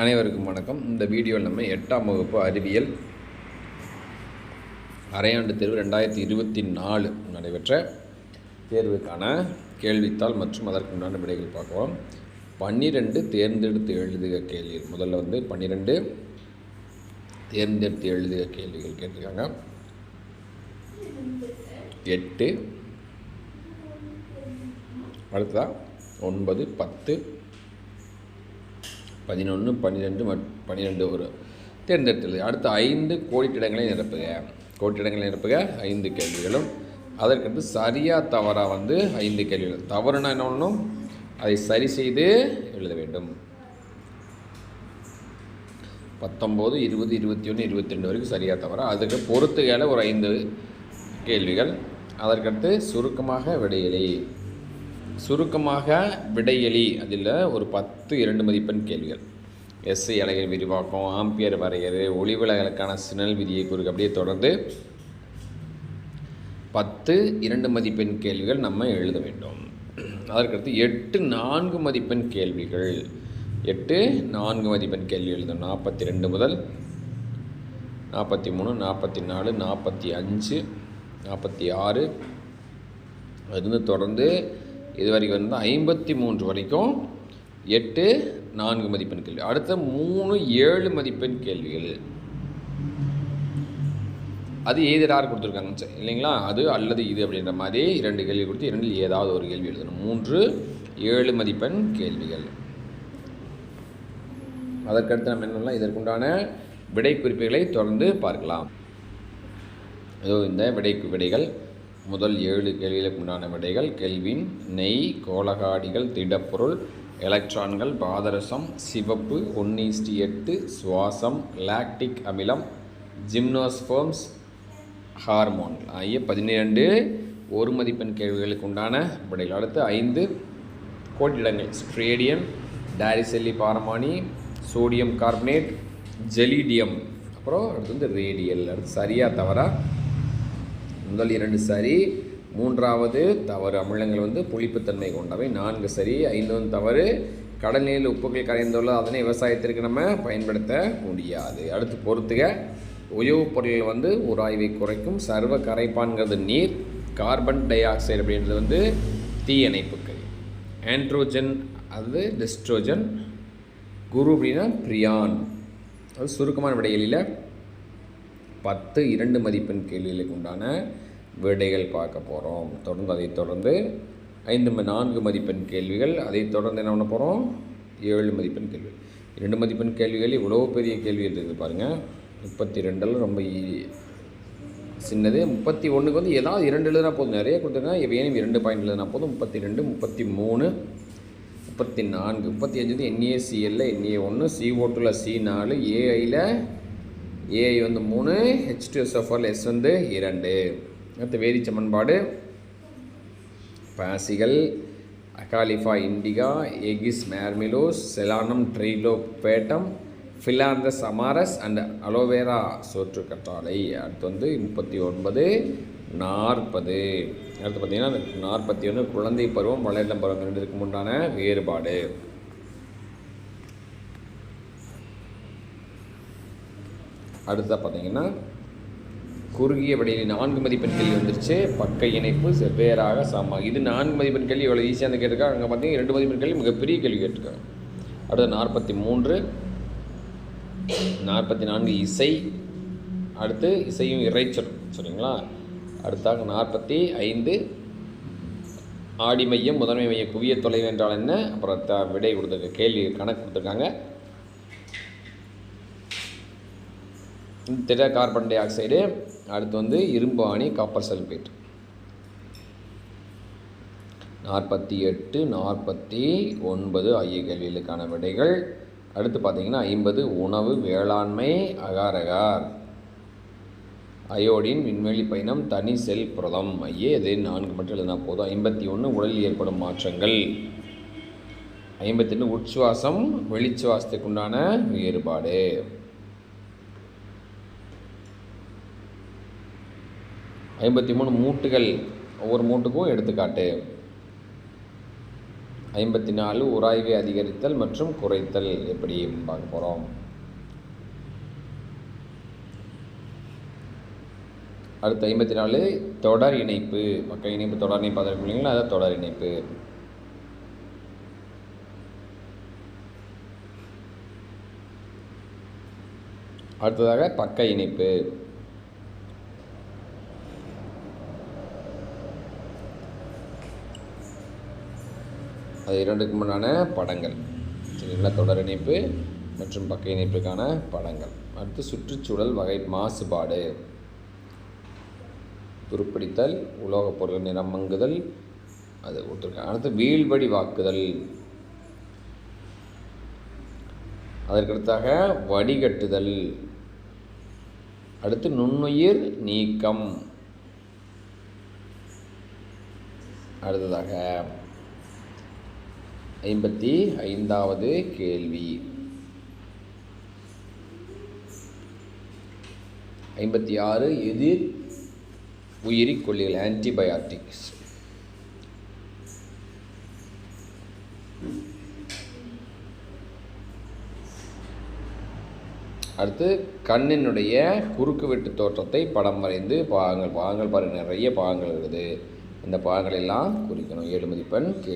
அனைவருக்கும் வணக்கம். இந்த வீடியோவில் நம்ம எட்டாம் வகுப்பு அறிவியல் அரையாண்டு தேர்வு ரெண்டாயிரத்தி இருபத்தி நாலு நடைபெற்ற தேர்வுக்கான கேள்வித்தாள் மற்றும் அதற்குண்டான விடைகள் பார்க்கலாம். பன்னிரெண்டு தேர்ந்தெடுத்து எழுதுக கேள்வி முதல்ல வந்து பன்னிரெண்டு தேர்ந்தெடுத்து எழுதுக கேள்விகள் கேட்டிருக்காங்க. எட்டு. அடுத்ததா? ஒன்பது பத்து பதினொன்று பன்னிரெண்டு மட் பன்னிரெண்டு ஒரு. தேர்ந்தெடுத்துள்ளது அடுத்து ஐந்து கோடிட்டிடங்களை நிரப்புக. கோடிட்டிடங்களை நிரப்புக. ஐந்து கேள்விகளும். அதற்கடுத்து சரியாக தவறாக வந்து ஐந்து கேள்விகள். தவறுனா என்ன ஒன்றும் அதை சரி செய்து எழுத வேண்டும். பத்தொம்போது இருபது இருபத்தி ஒன்று இருபத்தி ரெண்டு வரைக்கும் சரியாக தவறாக அதுக்கு பொறுத்துகளை ஒரு ஐந்து கேள்விகள். அதற்கடுத்து சுருக்கமாக விடையிலே. சுருக்கமாக விடையெளி அதில் ஒரு பத்து இரண்டு மதிப்பெண் கேள்விகள். எஸ்ஐ அலைகள் விரிவாக்கம் ஆம்பியர் வரையறு ஒளிவிலகலுக்கான சினல் விதியை குறிக்க அப்படியே தொடர்ந்து பத்து இரண்டு மதிப்பெண் கேள்விகள் நம்ம எழுத வேண்டும். அதற்கடுத்து எட்டு நான்கு மதிப்பெண் கேள்விகள். எட்டு நான்கு மதிப்பெண் கேள்வி எழுதணும் நாற்பத்தி ரெண்டு முதல் நாற்பத்தி மூணு நாற்பத்தி நாலு நாற்பத்தி அஞ்சு நாற்பத்தி ஆறு. அதுலேருந்து தொடர்ந்து இது வரைக்கும் வந்து ஐம்பத்தி மூன்று வரைக்கும் எட்டு நான்கு மதிப்பெண் கேள்வி. அடுத்த மூணு ஏழு மதிப்பெண் கேள்விகள். அது ஏதிரார் கொடுத்துருக்காங்க இல்லைங்களா? அது அல்லது இது அப்படின்ற மாதிரி இரண்டு கேள்வி கொடுத்து இரண்டில் ஏதாவது ஒரு கேள்வி எழுதணும். மூன்று ஏழு மதிப்பெண் கேள்விகள். அதற்கடுத்து நம்ம என்ன இதற்குண்டான விடை குறிப்புகளை தொடர்ந்து பார்க்கலாம். இதோ இந்த விடை விடைகள். முதல் ஏழு கேள்விகளுக்கு உண்டான விடைகள் கெல்வின் நெய் கோலகாடிகள் திடப்பொருள் எலக்ட்ரான்கள் பாதரசம் சிவப்பு ஒன்னீஸ்டி எட்டு சுவாசம் லாக்டிக் அமிலம் ஜிம்னோஸ்போம்ஸ் ஹார்மோன். ஆகிய பதினிரண்டு ஒரு மதிப்பெண் கேள்விகளுக்கு உண்டான விடைகள். அடுத்து ஐந்து கோட்டிடங்கள். ஸ்ட்ரேடியம் டாரிசெல்லி பாரமானி சோடியம் கார்பனேட் ஜெலிடியம். அப்புறம் அடுத்து வந்து ரேடியல். அடுத்து சரியாக தவறாக முதல் இரண்டு சரி மூன்றாவது தவறு. அமிலங்கள் வந்து புளிப்புத்தன்மை கொண்டவை. நான்கு சரி ஐந்தாவது தவறு. கடல் நீரில் உப்புகள் கரைந்துள்ள அதனை விவசாயத்திற்கு நம்ம பயன்படுத்த முடியாது. அடுத்து பொறுத்துக. உயவுப் பொருள்கள் வந்து உராய்வை குறைக்கும். சர்வ கரைப்பான்கிறது நீர் கார்பன் டை ஆக்சைடு அப்படின்றது வந்து தீயணைப்புகள் ஆண்ட்ரோஜன் அது டிஸ்ட்ரோஜன். குரு அப்படின்னா பிரியான். அது சுருக்கமான விடைகளில் பத்து இரண்டு மதிப்பெண் கேள்விகளுக்கு உண்டான விடைகள் பார்க்க போகிறோம் தொடர்ந்து அதைத் தொடர்ந்து ஐந்து ம- நான்கு மதிப்பெண் கேள்விகள் அதைத் தொடர்ந்து என்ன பண்ண போகிறோம் ஏழு மதிப்பெண் கேள்வி. இரண்டு மதிப்பெண் கேள்விகள் இவ்வளோ பெரிய கேள்வி இருக்குது பாருங்கள் முப்பத்தி ரெண்டில் ரொம்ப ஈ- சின்னது. முப்பத்தி ஒன்றுக்கு வந்து ஏதாவது இரண்டு எழுதுனா போதும். நிறைய கொடுத்துருக்காங்க வேணும் இரண்டு பாயிண்ட் எழுதுனா போதும்? முப்பத்தி ரெண்டு முப்பத்தி மூணு முப்பத்தி நான்கு முப்பத்தி அஞ்சு வந்து என்ஏ என்ஏ ஒன்று சி ஓட்டில் சி நாலு ஏஐயில் ஏஐ வந்து மூணு ஹெச் டூ எஸ் வந்து இரண்டு. அடுத்து வேதி சமன்பாடு. பாசிகள் Acalypha indica Aegle marmelos Solanum trilobatum Phyllanthus amarus and aloe சோற்று கற்றாழை அடுத்து வந்து முப்பத்தி ஒன்பது நாற்பது. அடுத்து பார்த்திங்கன்னா நாற்பத்தி ஒன்று குழந்தை பருவம் வளரிடம் பருவம் ரெண்டுக்கு உண்டான வேறுபாடு. அடுத்ததாக பார்த்தீங்கன்னா குறுகிய விடையில் நான்கு மதிப்பெண் கேள்வி வந்துருச்சு. பக்க இணைப்பு வெவ்வேறாக சமம். இது நான்கு மதிப்பெண் கேள்வி எவ்வளோ ஈஸியாக இருந்து கேட்டிருக்காங்க அங்கே பார்த்தீங்கன்னா ரெண்டு மதிப்பெண் கேள்வி மிகப்பெரிய கேள்வி கேட்டிருக்காங்க. அடுத்து நாற்பத்தி மூன்று. நாற்பத்தி நான்கு இசை. அடுத்து இசையும் இறைச்சல் சரிங்களா? அடுத்தாக நாற்பத்தி ஐந்து. ஆடி மையம் முதன்மை மையம் குவிய தொலைவு என்றால் என்ன? அப்புறம் த விடை கொடுத்துருக்க கேள்வி கணக்கு கொடுத்துருக்காங்க. திட கார்பன் டை ஆக்சைடு அடுத்து வந்து இரும்பு ஆணி காப்பர் சல்பேட் நாற்பத்தி எட்டு நாற்பத்தி ஒன்பது ஆகிய கேள்விகளுக்கான விடைகள். அடுத்து பார்த்தீங்கன்னா ஐம்பது உணவு வேளாண்மை அகாரகார். அயோடின் விண்வெளி பயணம் தனி செல் புரதம். ஐயே இது நான்கு மட்டும் எழுதினா போதும். ஐம்பத்தி ஒன்று உடலில் ஏற்படும் மாற்றங்கள். ஐம்பத்தெட்டு உட்சுவாசம் வெளிச்சுவாசத்துக்கு உண்டான வேறுபாடு. ஐம்பத்தி மூணு மூட்டுகள் ஒவ்வொரு மூட்டுக்கும் எடுத்துக்காட்டு. ஐம்பத்தி நாலு உராய்வை அதிகரித்தல் மற்றும் குறைத்தல் எப்படி பார்க்க போகிறோம் அடுத்து ஐம்பத்தி நாலு தொடர் இணைப்பு. மக்கள் இணைப்பு தொடர் இணைப்பு அதற்கு இல்லைங்களா? அதான் தொடர் இணைப்பு. அடுத்ததாக பக்க இணைப்பு. அது இரண்டுக்கு முன்னான படங்கள். சரிங்களா தொடர் இணைப்பு மற்றும் பக்க இணைப்புக்கான படங்கள். அடுத்து சுற்றுச்சூழல் வகை மாசுபாடு. துருப்பிடித்தல் உலோகப் பொருள் நிறம் மங்குதல் அது கொடுத்துருக்காங்க அடுத்து வீழ்படி வாக்குதல் அதற்கடுத்தாக வடிகட்டுதல். அடுத்து நுண்ணுயிர் நீக்கம். அடுத்ததாக ஐம்பத்தி ஐந்தாவது கேள்வி. ஐம்பத்தி ஆறு எதிர் உயிரி கொல்லிகள் ஆன்டிபயாட்டிக்ஸ் அடுத்து கண்ணினுடைய குறுக்கு வெட்டு தோற்றத்தை படம் வரைந்து பாகங்கள் பாகங்கள் பாருங்கள் நிறைய பாகங்கள் இருக்குது. அந்த பாகங்கள் எல்லாம் குறிக்கணும். ஏழு மதிப்பெண் கே